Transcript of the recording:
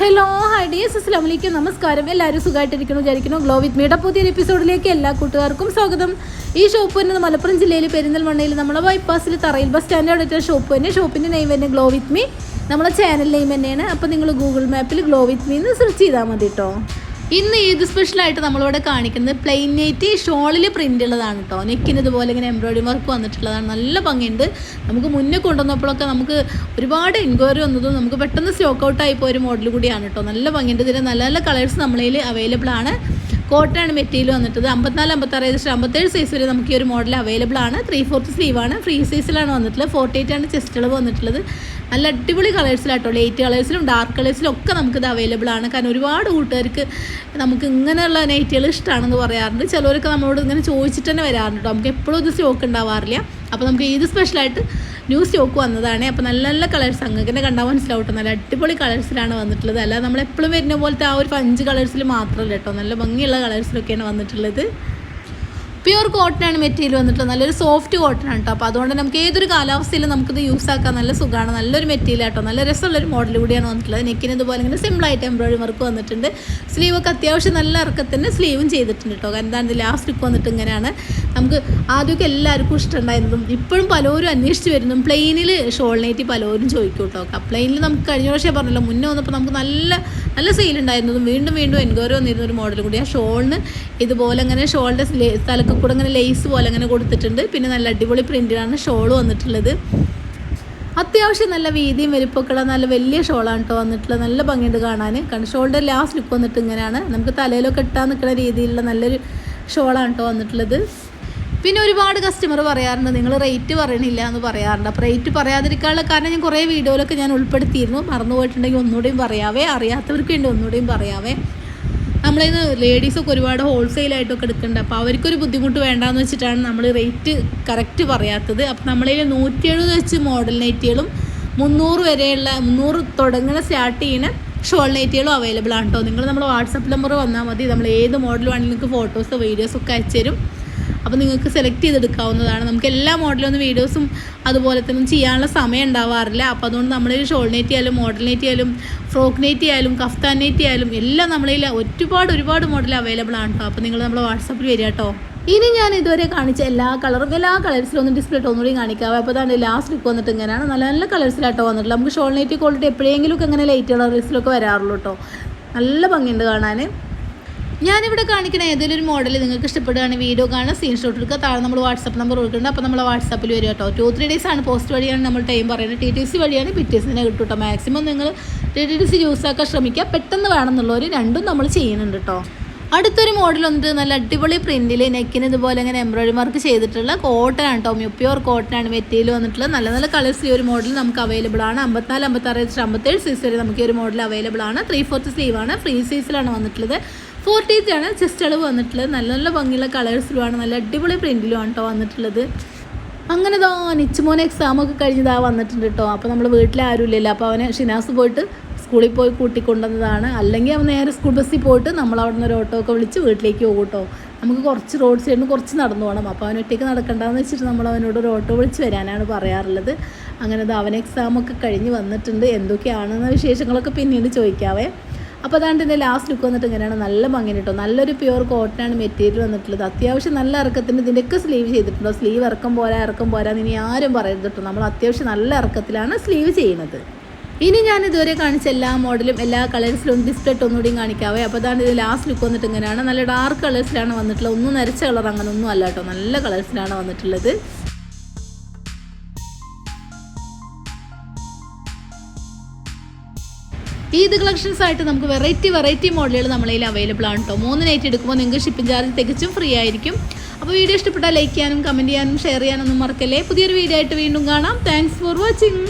Hello hi ഡിയസ് അസ്ലാം വലൈക്കും നമസ്കാരം. എല്ലാവരും സുഖമായിട്ടിരിക്കുന്നു വിചാരിക്കുന്നു. ഗ്ലോ വിത്ത് മീഡ പുതിയൊരു എപ്പിസോഡിലേക്ക് എല്ലാ കൂട്ടുകാർക്കും സ്വാഗതം. ഈ ഷോപ്പ് തന്നെ മലപ്പുറം ജില്ലയിൽ പെരിന്തൽമണ്ണയിൽ നമ്മുടെ ബൈപ്പാസിൽ തറയിൽ ബസ് സ്റ്റാൻഡ് അടുത്ത ഷോപ്പ് തന്നെ. ഷോപ്പിന്റെ നെയിം തന്നെ ഗ്ലോ വിത്ത് മീ നമ്മുടെ ചാനൽ നെയിം തന്നെയാണ്. അപ്പോൾ നിങ്ങൾ ഗൂഗിൾ മാപ്പിൽ ഗ്ലോ വിത്ത് മീ എന്ന് സെർച്ച് ചെയ്താൽ മതി കേട്ടോ ഇന്ന് ഈദ് സ്പെഷ്യലായിട്ട് നമ്മളിവിടെ കാണിക്കുന്നത്? പ്ലെയിൻ നെറ്റ് ഷോളിൽ പ്രിന്റ് ഉള്ളതാണ് കേട്ടോ നെക്കിന് ഇതുപോലെ ഇങ്ങനെ എംബ്രോയിഡറി വർക്ക് വന്നിട്ടുള്ളതാണ്. നല്ല ഭംഗിയുണ്ട്. നമുക്ക് മുന്നേ കൊണ്ടുവന്നപ്പോഴൊക്കെ നമുക്ക് ഒരുപാട് എൻക്വയറി വന്നതും നമുക്ക് പെട്ടെന്ന് സ്റ്റോക്ക് ഔട്ട് ആയി പോയ ഒരു മോഡൽ കൂടിയാണ് കേട്ടോ നല്ല ഭംഗിയുണ്ട്. ഇതിൽ നല്ല നല്ല കളേഴ്സ് നമ്മളതിൽ അവൈലബിൾ ആണ്. കോട്ടൺ മെറ്റീരിയൽ വന്നിട്ടത്. അമ്പത്തിനാല് അമ്പത്താറ് ഏകദേശം അമ്പത്തേഴ് സൈസ് വരെ നമുക്ക് ഈ ഒരു മോഡൽ അവൈലബിൾ ആണ്. ത്രീ ഫോർത്ത് സ്ലീവ് ആണ്. ഫ്രീ സൈസിലാണ് വന്നിട്ടുള്ളത്. ഫോർട്ടി എയ്റ്റ് ആണ് ചെസ്റ്റ് അളവ് വന്നിട്ടുള്ളത്. നല്ല അടിപൊളി കളേഴ്സിലാട്ടോ ലൈറ്റ് കളേഴ്സിലും ഡാർക്ക് കളേഴ്സിലും ഒക്കെ നമുക്കിത് അവൈലബിൾ ആണ്. കാരണം ഒരുപാട് കൂട്ടുകാർക്ക് നമുക്ക് ഇങ്ങനെയുള്ള നൈറ്റുകൾ ഇഷ്ടമാണെന്ന് പറയാറുണ്ട്. ചിലവരൊക്കെ നമ്മളോട് ഇങ്ങനെ ചോദിച്ചിട്ട് തന്നെ വരാറുണ്ട് കേട്ടോ. നമുക്ക് എപ്പോഴും ഇത് സ്റ്റോക്ക് ഉണ്ടാവാറില്ല. അപ്പോൾ നമുക്ക് ഇത് സ്പെഷ്യലായിട്ട് ന്യൂ സ്റ്റോക്ക് വന്നതാണ്. അപ്പോൾ നല്ല നല്ല കളേഴ്സ് അങ്ങനെ കണ്ടാൽ മനസ്സിലാവും കേട്ടോ നല്ല അടിപൊളി കളേഴ്സിലാണ് വന്നിട്ടുള്ളത്. അല്ല നമ്മൾ എപ്പോഴും വരുന്ന പോലത്തെ ആ ഒരു അഞ്ച് കളേഴ്സിൽ മാത്രമല്ല കേട്ടോ. നല്ല ഭംഗിയുള്ള കളേഴ്സിലൊക്കെയാണ് വന്നിട്ടുള്ളത്. പ്യുവർ കോട്ടൺ ആണ് മെറ്റീരിയൽ വന്നിട്ടുള്ളത്. നല്ലൊരു സോഫ്റ്റ് കോട്ടൺ ആണ് കേട്ടോ അപ്പോൾ അതുകൊണ്ട് നമുക്ക് ഏതൊരു കാലാവസ്ഥയിലും നമുക്കിത് യൂസ് ആക്കാൻ നല്ല സുഖമാണ്. നല്ലൊരു മെറ്റീരിയൽ ആട്ടോ. നല്ല രസമുള്ളൊരു മോഡൽ കൂടിയാണ് വന്നിട്ടുള്ളത്. നെക്കിന് ഇതുപോലെ ഇങ്ങനെ സിമ്പിളായിട്ട് എംബ്രോയിഡറി വർക്ക് വന്നിട്ടുണ്ട്. സ്ലീവൊക്കെ അത്യാവശ്യം നല്ല ഇറക്കത്തിന് സ്ലീവും ചെയ്തിട്ടുണ്ട് കേട്ടോ എന്താണ് ലാസ്റ്റ് ലുക്ക് വന്നിട്ട് ഇങ്ങനെയാണ്. നമുക്ക് ആദ്യമൊക്കെ എല്ലാവർക്കും ഇഷ്ടമുണ്ടായിരുന്നതും ഇപ്പോഴും പലരും അന്വേഷിച്ച് വരുന്നു പ്ലെയിനിൽ ഷോൾ നെറ്റി പലരും ചോദിക്കും കേട്ടോ പ്ലെയിനിൽ നമുക്ക് കഴിഞ്ഞ വർഷം പറഞ്ഞല്ലോ മുന്നേ വന്നപ്പോൾ നമുക്ക് നല്ല നല്ല സെയിൽ ഉണ്ടായിരുന്നതും വീണ്ടും വീണ്ടും എൻക്വയറി വന്നിരുന്ന ഒരു മോഡൽ കൂടി. ആ ഷോളിന് ഇതുപോലെ അങ്ങനെ ഷോളിന്റെ തലക്ക് കൂടെ അങ്ങനെ ലേസ് പോലെ അങ്ങനെ കൊടുത്തിട്ടുണ്ട്. പിന്നെ നല്ല അടിപൊളി പ്രിന്റിലാണ് ഷോൾ വന്നിട്ടുള്ളത്. അത്യാവശ്യം നല്ല വീതിയും വലിപ്പമൊക്കെയുള്ള നല്ല വലിയ ഷോളാണ് കേട്ടോ വന്നിട്ടുള്ളത്. നല്ല ഭംഗിയുണ്ട് കാണാൻ. കാരണം ഷോളിന്റെ ലാസ്റ്റ് ലുക്ക് വന്നിട്ട് ഇങ്ങനെയാണ്. നമുക്ക് തലയിലൊക്കെ ഇട്ടാൻ നിൽക്കുന്ന രീതിയിലുള്ള നല്ലൊരു ഷോളാണ് കേട്ടോ വന്നിട്ടുള്ളത്. പിന്നെ ഒരുപാട് കസ്റ്റമർ പറയാറുണ്ട് നിങ്ങൾ റേറ്റ് പറയണില്ല എന്ന് പറയാറുണ്ട്. അപ്പോൾ റേറ്റ് പറയാതിരിക്കാനുള്ള കാരണം ഞാൻ കുറേ വീഡിയോയിലൊക്കെ ഞാൻ ഉൾപ്പെടുത്തിയിരുന്നു. മറന്നു പോയിട്ടുണ്ടെങ്കിൽ ഒന്നുകൂടെയും പറയാവേ. അറിയാത്തവർക്ക് വേണ്ടി ഒന്നുകൂടെയും പറയാവേ. നമ്മളിന്ന് ലേഡീസൊക്കെ ഒരുപാട് ഹോൾസെയിലായിട്ടൊക്കെ എടുക്കുന്നുണ്ട്. അപ്പോൾ അവർക്കൊരു ബുദ്ധിമുട്ട് വേണ്ടാന്ന് വെച്ചിട്ടാണ് നമ്മൾ റേറ്റ് കറക്റ്റ് പറയാത്തത്. അപ്പോൾ നമ്മളിൽ നൂറ്റി എഴുപത് വെച്ച് മോഡൽ നൈറ്റികളും മുന്നൂറ് വരെയുള്ള മുന്നൂറ് തുടങ്ങുന്ന സ്റ്റാർട്ട് ചെയ്യുന്ന ഷോൾ നൈറ്റികളും അവൈലബിൾ ആണ് കേട്ടോ നിങ്ങൾ നമ്മൾ വാട്സപ്പ് നമ്പർ വന്നാൽ മതി. നമ്മൾ ഏത് മോഡൽ വേണമെങ്കിലും നിങ്ങൾക്ക് ഫോട്ടോസോ വീഡിയോസോ ഒക്കെ അയച്ചു തരും അപ്പോൾ നിങ്ങൾക്ക് സെലക്ട് ചെയ്തെടുക്കാവുന്നതാണ്. നമുക്ക് എല്ലാ മോഡലൊന്നും വീഡിയോസും അതുപോലെ തന്നെ ചെയ്യാനുള്ള സമയം ഉണ്ടാവാറില്ല. അപ്പോൾ അതുകൊണ്ട് നമ്മളൊരു ഷോൾ നെറ്റ് ആയാലും മോഡൽ നെറ്റ് ആയാലും ഫ്രോക്ക് നെറ്റ് ആയാലും കഫ്താൻ നെറ്റ് ആയാലും എല്ലാം നമ്മളിൽ ഒരുപാട് ഒരുപാട് മോഡൽ അവൈലബിൾ ആണ് കേട്ടോ അപ്പോൾ നിങ്ങൾ നമ്മളെ വാട്സപ്പിൽ വരിക കേട്ടോ ഇനി ഞാൻ ഇതുവരെ കാണിച്ച എല്ലാ കളറും എല്ലാ കളേഴ്സിലും ഒന്ന് ഡിസ്പ്ലേ ഒന്നുകൂടി കാണിക്കാം അപ്പോൾ അതാണ് ലാസ്റ്റ് ലുക്ക് വന്നിട്ട് ഇങ്ങനെയാണ്. നല്ല നല്ല കളേഴ്സിലാട്ടോ വന്നിട്ടുള്ളത്. നമുക്ക് ഷോൾ നെറ്റ് ക്വാളിറ്റി എപ്പോഴെങ്കിലും ഒക്കെ ഇങ്ങനെ ലൈറ്റ് കളേഴ്സിലൊക്കെ വരാറുള്ളൂ കേട്ടോ നല്ല ഭംഗിയുണ്ട് കാണാൻ ഞാനിവിടെ കാണിക്കുന്ന ഏതെങ്കിലും ഒരു മോഡൽ നിങ്ങൾക്ക് ഇഷ്ടപ്പെടുകയാണെങ്കിൽ വീഡിയോ കാണുക സ്ക്രീൻഷോട്ട് എടുക്കുക. താഴെ നമ്മൾ വാട്സപ്പ് നമ്പർ കൊടുക്കുന്നുണ്ട്. അപ്പോൾ നമ്മൾ വാട്സപ്പിൽ വരും കേട്ടോ. ടു ത്രീ ഡേയ്സ് ആണ് പോസ്റ്റ് വഴിയാണ് നമ്മൾ ടൈം പറയുന്നത്. ടി ടി സി വഴിയാണ് പിറ്റേഴ്സിനെ കിട്ടും കേട്ടോ. മാക്സിമം നിങ്ങൾ ടി ടി സി യൂസ് ആക്കാൻ ശ്രമിക്കുക. പെട്ടെന്ന് വേണമെന്നുള്ളവർ രണ്ടും നമ്മൾ ചെയ്യുന്നുണ്ട് കേട്ടോ. അടുത്തൊരു മോഡൽ വന്നിട്ട് നല്ല അടിപൊളി പ്രിന്റിൽ നെക്കിന് ഇതുപോലെ ഇങ്ങനെ എംബ്രോയിഡറി വർക്ക് ചെയ്തിട്ടുള്ള കോട്ടൺ ആണ് കേട്ടോ. പ്യൂർ കോട്ടൺ ആണ് മെറ്റീരിയൽ വന്നിട്ടുള്ള നല്ല നല്ല കളേഴ്സ് ഈ ഒരു മോഡൽ നമുക്ക് അവൈലബിൾ ആണ്. അമ്പത്തിനാല് അമ്പത്താറ് അമ്പത്തേഴ് സൈസ് വരെ നമുക്ക് ഈ ഒരു മോഡൽ അവൈലബിൾ ആണ്. ത്രീ ഫോർത്ത് സ്ലീവ് ആണ്. ഫ്രീ സൈസിലാണ് വന്നിട്ടുള്ളത്. ഫോർട്ടീത്ത് ആണ് ചെസ്റ്റ് അളവ് വന്നിട്ടുള്ളത്. നല്ല നല്ല ഭംഗിയുള്ള കളേഴ്സിലുമാണ് നല്ല അടിപൊളി പ്രിന്റിലുമാണ് കേട്ടോ വന്നിട്ടുള്ളത്. അങ്ങനെ ദാ നിച്ചുമോനെ എക്സാം ഒക്കെ കഴിഞ്ഞതാ വന്നിട്ടുണ്ട് കേട്ടോ അപ്പോൾ നമ്മൾ വീട്ടിൽ ആരും ഇല്ലല്ലോ അപ്പോൾ അവനെ ഷിനാസ് പോയിട്ട് സ്കൂളിൽ പോയി കൂട്ടിക്കൊണ്ടുവന്നതാണ്. അല്ലെങ്കിൽ അവൻ നേരെ സ്കൂൾ ബസ്സിൽ പോയിട്ട് നമ്മൾ അവിടെ നിന്ന് ഒരു ഓട്ടോ ഒക്കെ വിളിച്ച് വീട്ടിലേക്ക് പോകും കേട്ടോ നമുക്ക് കുറച്ച് റോഡ് സൈഡിൽ കുറച്ച് നടന്നു പോകണം അപ്പോൾ അവൻ ഒറ്റയ്ക്ക് നടക്കണ്ടെന്ന് വെച്ചിട്ട് നമ്മൾ അവനോട് ഒരു ഓട്ടോ വിളിച്ച് വരാനാണ് പറയാറുള്ളത്. അങ്ങനെ അവൻ എക്സാമൊക്കെ കഴിഞ്ഞ് വന്നിട്ടുണ്ട്. എന്തൊക്കെയാണെന്ന വിശേഷങ്ങളൊക്കെ പിന്നീട് ചോദിക്കാവേ. അപ്പോൾ അതാണ്ട് ഇതിന്റെ ലാസ്റ്റ് ലുക്ക് വന്നിട്ട് ഇങ്ങനെയാണ് നല്ല ഭംഗി കേട്ടോ നല്ലൊരു പ്യുവർ കോട്ടനാണ് മെറ്റീരിയൽ വന്നിട്ടുള്ളത്. അത്യാവശ്യം നല്ല ഇറക്കത്തിന് ഇതിന്റെയൊക്കെ സ്ലീവ് ചെയ്തിട്ടുണ്ടോ? സ്ലീവ് ഇറക്കം പോരാ ഇറക്കം പോരാ ഇനി ആരും പറയരുത് കേട്ടോ നമ്മൾ അത്യാവശ്യം നല്ല ഇറക്കത്തിലാണ് സ്ലീവ് ചെയ്യുന്നത്. ഇനി ഞാൻ ഇതുവരെ കാണിച്ച എല്ലാ മോഡലും എല്ലാ കളേഴ്സിലും ഡിസ്പ്ലേട്ട് ഒന്നുകൂടി കാണിക്കാവേ. അപ്പോൾ അതാണ് ഇത് ലാസ്റ്റ് ലുക്ക് വന്നിട്ട് ഇങ്ങനെയാണ്. നല്ല ഡാർക്ക് കളേഴ്സിലാണ് വന്നിട്ടുള്ളത്. ഒന്നും നരച്ച കളർ അങ്ങനെ ഒന്നും അല്ല കേട്ടോ നല്ല കളേഴ്സിലാണ് വന്നിട്ടുള്ളത്. ഈദ് കളക്ഷൻസ് ആയിട്ട് നമുക്ക് വെറൈറ്റി വെറൈറ്റി മോഡലുകൾ നമ്മളതിൽ അവൈലബിൾ ആണ് കേട്ടോ മൂന്ന് നൈറ്റ് എടുക്കുമ്പോൾ നിങ്ങൾക്ക് ഷിപ്പിംഗ് ചാർജ് തികച്ചും ഫ്രീ ആയിരിക്കും. അപ്പോൾ വീഡിയോ ഇഷ്ടപ്പെട്ടാൽ ലൈക്ക് ചെയ്യാനും കമന്റ് ചെയ്യാനും ഷെയർ ചെയ്യാനൊന്നും മറക്കല്ലേ. പുതിയൊരു വീഡിയോ ആയിട്ട് വീണ്ടും കാണാം. Thanks for watching